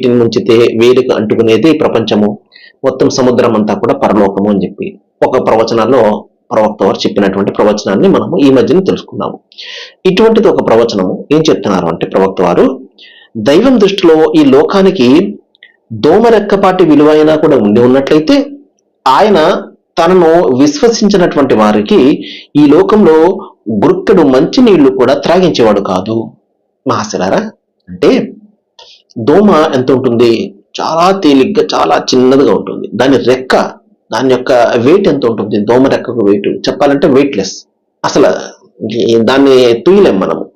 వీటిని ముంచితే వేరుకు అంటుకునేది ప్రపంచము. మొత్తం సముద్రం అంతా కూడా పరలోకము అని చెప్పి ఒక ప్రవచనాల్లో ప్రవక్త వారు చెప్పినటువంటి ప్రవచనాన్ని మనము ఈ మధ్యన తెలుసుకున్నాము. ఇటువంటిది ఒక ప్రవచనము. ఏం చెప్తున్నారు అంటే ప్రవక్త వారు దైవం దృష్టిలో ఈ లోకానికి దోమరెక్కపాటి విలువైనా కూడా ఉండి ఉన్నట్లయితే ఆయన తనను విశ్వసించినటువంటి వారికి ఈ లోకంలో గుర్కెడు మంచి నీళ్ళు కూడా త్రాగించేవాడు కాదు. మహాశిలారా అంటే దోమ ఎంత ఉంటుంది చాలా తేలిగ్గా చాలా చిన్నదిగా ఉంటుంది. దాని రెక్క దాని యొక్క వెయిట్ ఎంత ఉంటుంది దోమ రెక్కకు వెయిట్ చెప్పాలంటే వెయిట్లెస్ అసలు దాన్ని తూయలేం మనము.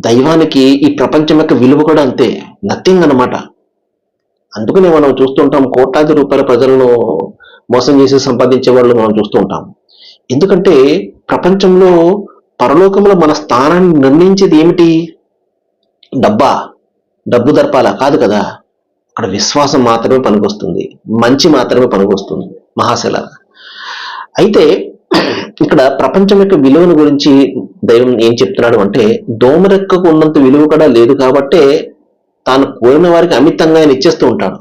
దైవానికి ఈ ప్రపంచం యొక్క విలువ కూడా అంతే. నథింగ్ అన్నమాట. అందుకనే మనం చూస్తుంటాం కోట్లాది రూపాయల ప్రజలను మోసం చేసి సంపాదించే వాళ్ళు మనం చూస్తూ ఉంటాం. ఎందుకంటే ప్రపంచంలో పరలోకంలో మన స్థానాన్ని నిర్ణయించేది ఏమిటి? డబ్బా. డబ్బు దర్పాలా? కాదు కదా. అక్కడ విశ్వాసం మాత్రమే పనికొస్తుంది. మంచి మాత్రమే పనికొస్తుంది. మహాశిల అయితే ఇక్కడ ప్రపంచం యొక్క విలువను గురించి దైవం ఏం చెప్తున్నాడు అంటే దోమరెక్కకు ఉన్నంత విలువ కూడా లేదు కాబట్టే తాను కోరిన వారికి అమితంగా ఆయన ఇచ్చేస్తూ ఉంటాడు.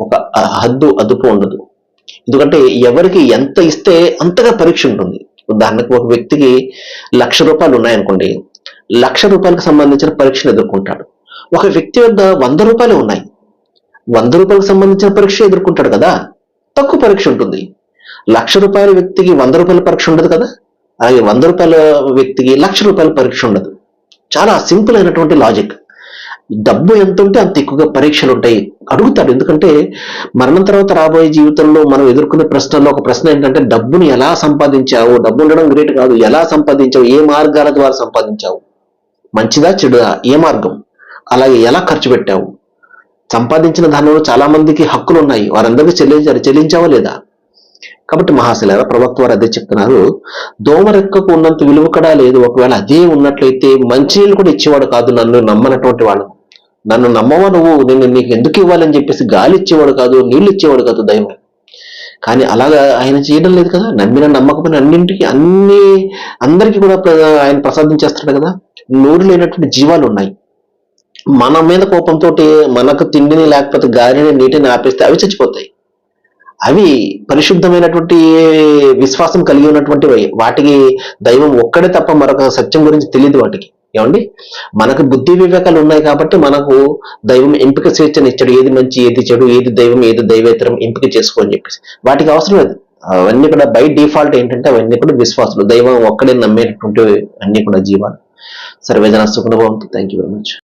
ఒక హద్దు అదుపు ఉండదు. ఎందుకంటే ఎవరికి ఎంత ఇస్తే అంతగా పరీక్ష ఉంటుంది. ఉదాహరణకు ఒక వ్యక్తికి లక్ష రూపాయలు ఉన్నాయనుకోండి. లక్ష రూపాయలకు సంబంధించిన పరీక్షను ఎదుర్కొంటాడు. ఒక వ్యక్తి వద్ద వంద రూపాయలు ఉన్నాయి. వంద రూపాయలకు సంబంధించిన పరీక్ష ఎదుర్కొంటాడు కదా? తక్కువ పరీక్ష ఉంటుంది. లక్ష రూపాయల వ్యక్తికి వంద రూపాయల పరీక్ష ఉండదు కదా? అలాగే వంద రూపాయల వ్యక్తికి లక్ష రూపాయల పరీక్ష ఉండదు. చాలా సింపుల్ అయినటువంటి లాజిక్. డబ్బు ఎంత ఉంటే అంత ఎక్కువగా పరీక్షలు ఉంటాయి. అడుగుతాడు. ఎందుకంటే మరణం తర్వాత రాబోయే జీవితంలో మనం ఎదుర్కొనే ప్రశ్నల్లో ఒక ప్రశ్న ఏంటంటే డబ్బుని ఎలా సంపాదించావు? డబ్బు ఉండడం గ్రేట్ కాదు. ఎలా సంపాదించావు? ఏ మార్గాల ద్వారా సంపాదించావు? మంచిదా చెడుదా? ఏ మార్గం? అలాగే ఎలా ఖర్చు పెట్టావు? సంపాదించిన ధనంలో చాలా మందికి హక్కులు ఉన్నాయి వారందరికీ చెల్లించారు చెల్లించావా లేదా? కాబట్టి మహాశిలార ప్రవక్త వారు అదే చెప్తున్నారు. దోమరెక్కకు ఉన్నంత విలువ కూడా లేదు. ఒకవేళ అదే ఉన్నట్లయితే మంచినీళ్ళు కూడా ఇచ్చేవాడు కాదు. నన్ను నమ్మనటువంటి వాడు. నన్ను నమ్మవా నువ్వు? నేను నీకు ఎందుకు ఇవ్వాలని చెప్పేసి గాలి ఇచ్చేవాడు కాదు నీళ్ళు ఇచ్చేవాడు కాదు దైవం. కానీ అలాగా ఆయన చేయడం లేదు కదా? నమ్మిన నమ్మకమైన అన్నింటికి అన్ని అందరికీ కూడా ఆయన ప్రసాదం చేస్తున్నాడు కదా? నోరు లేనటువంటి జీవాలు ఉన్నాయి. మన మీద కోపంతో మనకు తిండిని లేకపోతే గాలిని నీటిని ఆపేస్తే అవి చచ్చిపోతాయి. అవి పరిశుద్ధమైనటువంటి విశ్వాసం కలిగి ఉన్నటువంటి వాటికి దైవం ఒక్కడే తప్ప మరొక సత్యం గురించి తెలియదు వాటికి. ఏమండి? మనకు బుద్ధి వివేకాలు ఉన్నాయి కాబట్టి మనకు దైవం ఎంపిక స్వేచ్ఛను ఇచ్చాడు ఏది మంచి ఏది చెడు ఏది దైవం ఏది దైవేతరం ఎంపిక చేసుకో అని చెప్పేసి. వాటికి అవసరం లేదు. అవన్నీ కూడా బై డిఫాల్ట్ ఏంటంటే అవన్నీ కూడా విశ్వాసులు. దైవం ఒక్కడే నమ్మేటటువంటి అన్ని కూడా జీవాలు. సర్వేజన సుఖనుభవంతో. Thank you very much